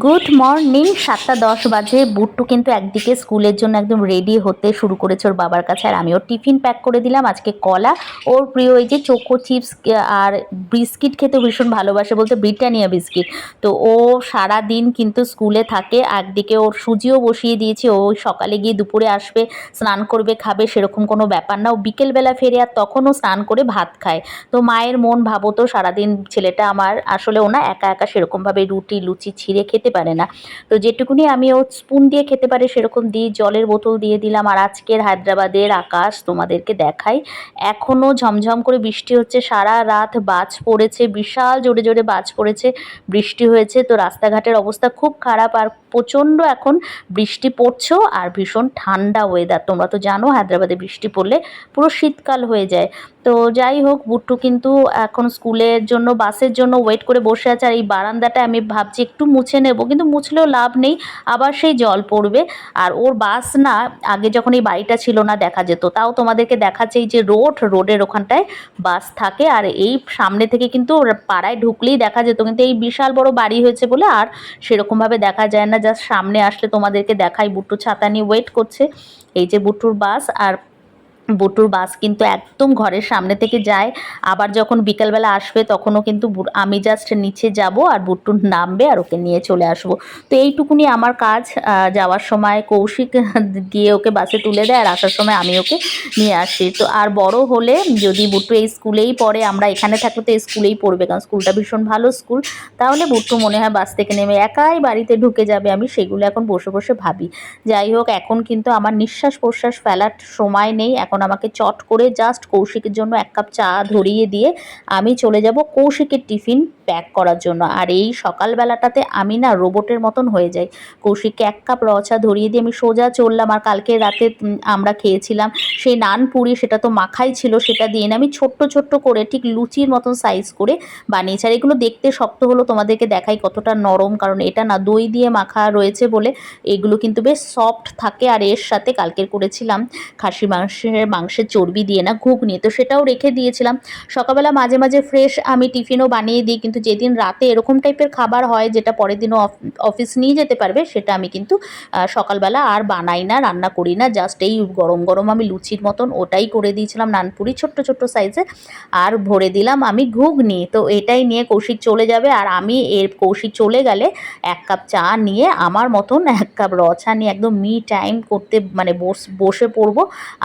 Good morning সাতটা দশ বাজে। বুট্টু কিন্তু একদিকে স্কুলের জন্য একদম রেডি হতে শুরু করেছে ওর বাবার কাছে। আর আমি ওর টিফিন প্যাক করে দিলাম, আজকে কলা। ওর প্রিয় এই যে চোকো চিপস আর বিস্কিট খেতে ভীষণ ভালোবাসে বলতে ব্রিটানিয়া বিস্কিট তো ও সারা দিন কিন্তু স্কুলে থাকে, একদিকে ওর সুজিও বসিয়ে দিয়েছি, ও সকালে গিয়ে দুপুরে আসবে, স্নান করবে, খাবে, সেরকম কোনো ব্যাপার না। ও বিকেলবেলা ফেরে আর তখনও স্নান করে ভাত খায়। তো মায়ের মন ভাবো তো সারাদিন ছেলেটা আমার আসলে ও না, একা একা সেরকমভাবে রুটি, লুচি ছিঁড়ে খেতে পারে না। তো যেটুকুনি আমি ও স্পুন দিয়ে খেতে পারে সেরকম দিই, জলের বোতল দিয়ে দিলাম। আর আজকের হায়দ্রাবাদের আকাশ তোমাদেরকে দেখাই। এখনও ঝমঝম করে বৃষ্টি হচ্ছে, সারা রাত বাজ পড়েছে, বিশাল জোরে জোরে বাজ পড়েছে, বৃষ্টি হয়েছে। তো রাস্তাঘাটের অবস্থা খুব খারাপ আর প্রচণ্ড এখন বৃষ্টি পড়ছেও আর ভীষণ ঠান্ডা ওয়েদার তোমরা তো জানো হায়দ্রাবাদে বৃষ্টি পড়লে পুরো শীতকাল হয়ে যায়। তো যাই হোক, বুট্টু কিন্তু এখন স্কুলের জন্য বাসের জন্য ওয়েট করে বসে আছে। আর এই বারান্দাটা আমি ভাবছি একটু মুছে নেব। কিন্তু মুছলেও লাভ নেই। আবার সেই জল পড়বে। আর ওর বাস না, আগে যখন এই বাড়িটা ছিল না, দেখা যেত। তাও তোমাদেরকে দেখাচ্ছে এই যে রোড, রোডের ওখানটায় বাস থাকে। আর এই সামনে থেকে কিন্তু পাড়ায় ঢুকলেই দেখা যেত। কিন্তু এই বিশাল বড় বাড়ি হয়েছে বলে আর সেরকমভাবে দেখা যায় না। জাস্ট সামনে আসলে তোমাদেরকে দেখাই। বুট্টু ছাতা নিয়ে ওয়েট করছে। এই যে বুট্টুর বাস। আর বুটুর বাস কিন্তু একদম ঘরের সামনে থেকে যায়। আবার যখন বিকালবেলা আসবে, তখনও কিন্তু আমি জাস্ট নিচে যাব আর বুট্টু নামবে আর ওকে নিয়ে চলে আসব। তো এইটুকুনি আমার কাজ। যাওয়ার সময় কৌশিক গিয়ে ওকে বাসে তুলে দেয় আর আসার সময় আমি ওকে নিয়ে আসি। তো আর বড় হলে যদি বুট্টু এই স্কুলেই পড়ে, আমরা এখানে থাকলে তো স্কুলেই পড়বে, কারণ স্কুলটা ভীষণ ভালো স্কুল। তাহলে বুট্টু মনে হয় বাস থেকে নেমে একাই বাড়িতে ঢুকে যাবে। আমি সেগুলো এখন বসে বসে ভাবি। যাই হোক, এখন কিন্তু আমার নিঃশ্বাস প্রশ্বাস ফেলার সময় নেই। এখন আমাকে চট করে জাস্ট কৌশিকের জন্য এক কাপ চা ধরিয়ে দিয়ে আমি চলে যাব কৌশিকের টিফিন প্যাক করার জন্য। আর এই সকালবেলাটাতে আমি না রোবটের মতন হয়ে যাই। কৌশিককে এক কাপ র চা ধরিয়ে দিয়ে আমি সোজা চললাম। আর কালকে রাতে আমরা খেয়েছিলাম। সেই নান পুরি সেটা তো মাখাই ছিল, সেটা দিয়ে না আমি ছোট্ট ছোট্ট করে ঠিক লুচির মতন সাইজ করে বানিয়েছি। আর এগুলো দেখতে শক্ত হলো তোমাদেরকে দেখাই কতটা নরম, কারণ এটা না দই দিয়ে মাখা রয়েছে বলে এগুলো কিন্তু বেশ সফট থাকে। আর এর সাথে কালকের করেছিলাম খাসি মাংসের মাংসের চর্বি দিয়ে না ঘুগনি, তো সেটাও রেখে দিয়েছিলাম। সকালবেলা মাঝে মাঝে ফ্রেশ আমি টিফিনও বানিয়ে দিই, কিন্তু যেদিন রাতে এরকম টাইপের খাবার হয় যেটা পরের দিনও অফ- অফিস নিয়ে যেতে পারবে, সেটা আমি কিন্তু সকালবেলা আর বানাই না, রান্না করি না জাস্ট এই গরম গরম আমি লুচির মতন ওটাই করে দিয়েছিলাম নানপুরি ছোট্ট ছোট্ট সাইজে আর ভরে দিলাম আমি ঘুগনি। তো এটাই নিয়ে কৌশিক চলে যাবে, আর আমি এর কৌশিক চলে গেলে এক কাপ চা নিয়ে আমার মতন এক কাপ র চা নিয়ে একদম মি টাইম করতে মানে বসে পড়ব,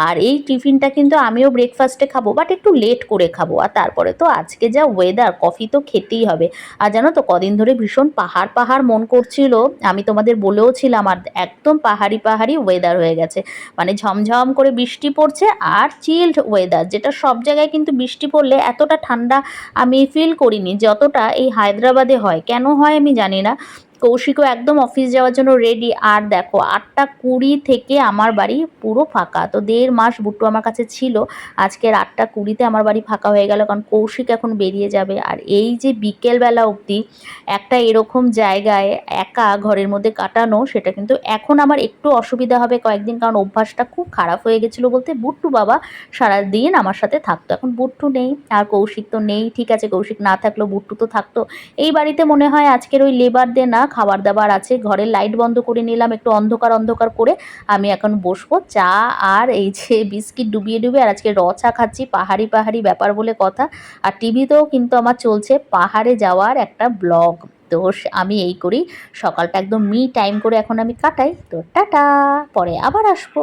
আর এই টিফিনটা কিন্তু আমিও ব্রেকফাস্টে খাব বাট একটু লেট করে খাব। আর তারপরে তো আজকে যা ওয়েদার কফি তো খেতেই হবে। আর জানো তো, কদিন ধরে ভীষণ পাহাড় পাহাড় মন করছিল। আমি তোমাদের বলেও ছিলাম আর একদম পাহাড়ি পাহাড়ি ওয়েদার হয়ে গেছে। মানে ঝমঝম করে বৃষ্টি পড়ছে, আর চিল্ড ওয়েদার যেটা সব জায়গায় কিন্তু বৃষ্টি পড়লে এতটা ঠান্ডা আমি ফিল করিনি, যতটা এই হায়দ্রাবাদে হয়। কেন হয় আমি জানি না। কৌশিকও একদম অফিস যাওয়ার জন্য রেডি আর দেখো, আটটা কুড়ি থেকে আমার বাড়ি পুরো ফাঁকা। তো দেড় মাস বুট্টু আমার কাছে ছিল। আজকের আটটা কুড়িতে আমার বাড়ি ফাঁকা হয়ে গেল। কারণ কৌশিক এখন বেরিয়ে যাবে। আর এই যে বিকেলবেলা অবধি একটা এরকম জায়গায় একা ঘরের মধ্যে কাটানো, সেটা কিন্তু এখন আমার একটু অসুবিধা হবে কয়েকদিন। কারণ অভ্যাসটা খুব খারাপ হয়ে গেছিল বলতে বুট্টু বাবা সারা দিন আমার সাথে থাকতো। এখন বুট্টু নেই, আর কৌশিক তো নেই। ঠিক আছে, কৌশিক না থাকলেও বুট্টু তো থাকতো। এই বাড়িতে মনে হয় আজকের ওই লেবারদের না খাবার দাবার আছে ঘরের লাইট বন্ধ করে নিলাম, একটু অন্ধকার অন্ধকার করে আমি এখন বসবো। চা আর এই যে বিস্কিট ডুবিয়ে ডুবিয়ে আর আজকে র চা খাচ্ছি, পাহাড়ি পাহাড়ি ব্যাপার বলে কথা। আর টিভিতেও কিন্তু আমার চলছে পাহাড়ে যাওয়ার একটা ব্লগ। তো আমি এই করি। সকালটা একদম মি টাইম করে এখন আমি কাটাই। তো টাটা! পরে আবার আসব।